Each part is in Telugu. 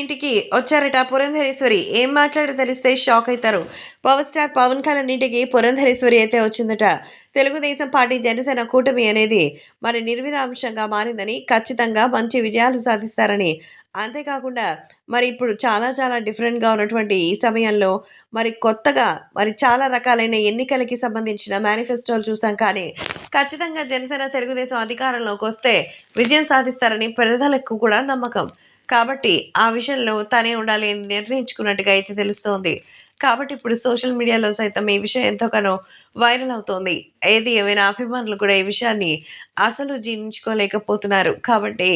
ఇంటికి వచ్చారట పురంధరేశ్వరి. ఏం మాట్లాడో తెలిస్తే షాక్ అవుతారు. పవర్ స్టార్ పవన్ కళ్యాణ్ ఇంటికి పురంధరేశ్వరి అయితే వచ్చిందట. తెలుగుదేశం పార్టీ జనసేన కూటమి అనేది మరి నిర్విధాంశంగా మారిందని ఖచ్చితంగా మంచి విజయాలు సాధిస్తారని. అంతేకాకుండా మరి ఇప్పుడు చాలా చాలా డిఫరెంట్గా ఉన్నటువంటి ఈ సమయంలో మరి కొత్తగా మరి చాలా రకాలైన ఎన్నికలకి సంబంధించిన మేనిఫెస్టోలు చూసాం కానీ ఖచ్చితంగా జనసేన తెలుగుదేశం అధికారంలోకి వస్తే విజయం సాధిస్తారని ప్రజలకు కూడా నమ్మకం. కాబట్టి ఆ విషయంలో తనే ఉండాలి అని నిర్ణయించుకున్నట్టుగా అయితే తెలుస్తోంది. కాబట్టి ఇప్పుడు సోషల్ మీడియాలో సైతం ఈ విషయం ఎంతోగానో వైరల్ అవుతోంది. ఏది ఏమైనా అభిమానులు కూడా ఈ విషయాన్ని అసలు జీర్ణించుకోలేకపోతున్నారు. కాబట్టి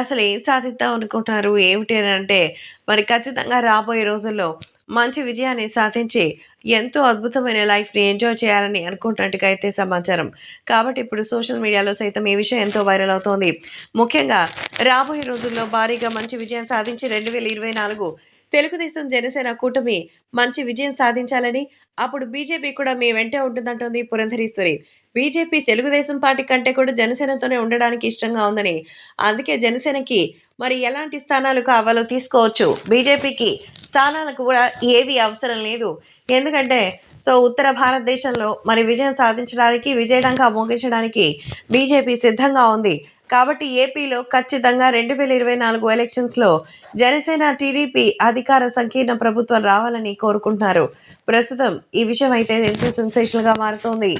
అసలు ఏం సాధిద్దాం అనుకుంటున్నారు. ఏమిటి అని అంటే మరి ఖచ్చితంగా రాబోయే రోజుల్లో మంచి విజయాన్ని సాధించి ఎంతో అద్భుతమైన లైఫ్ని ఎంజాయ్ చేయాలని అనుకుంటున్నట్టుగా అయితే సమాచారం. కాబట్టి ఇప్పుడు సోషల్ మీడియాలో సైతం ఈ విషయం ఎంతో వైరల్ అవుతోంది. ముఖ్యంగా రాబోయే రోజుల్లో భారీగా మంచి విజయం సాధించి రెండు వేల ఇరవై నాలుగు తెలుగుదేశం జనసేన కూటమి మంచి విజయం సాధించాలని అప్పుడు బీజేపీ కూడా మీ వెంటే ఉంటుందంటోంది పురంధరీశ్వరి. బీజేపీ తెలుగుదేశం పార్టీ కంటే కూడా జనసేనతోనే ఉండడానికి ఇష్టంగా ఉందని. అందుకే జనసేనకి మరి ఎలాంటి స్థానాలు కావాలో తీసుకోవచ్చు. బీజేపీకి స్థానాలకు కూడా ఏవి అవసరం లేదు. ఎందుకంటే సో ఉత్తర భారతదేశంలో మరి విజయం సాధించడానికి విజయడంగా మోగించడానికి బీజేపీ సిద్ధంగా ఉంది. కాబట్టి ఏపీలో ఖచ్చితంగా రెండు వేల ఇరవై నాలుగు ఎలక్షన్స్లో జనసేన టీడీపీ అధికార సంకీర్ణ ప్రభుత్వం రావాలని కోరుకుంటున్నారు. ప్రస్తుతం ఈ విషయం అయితే ఎంతో సెన్సేషన్గా మారుతోంది.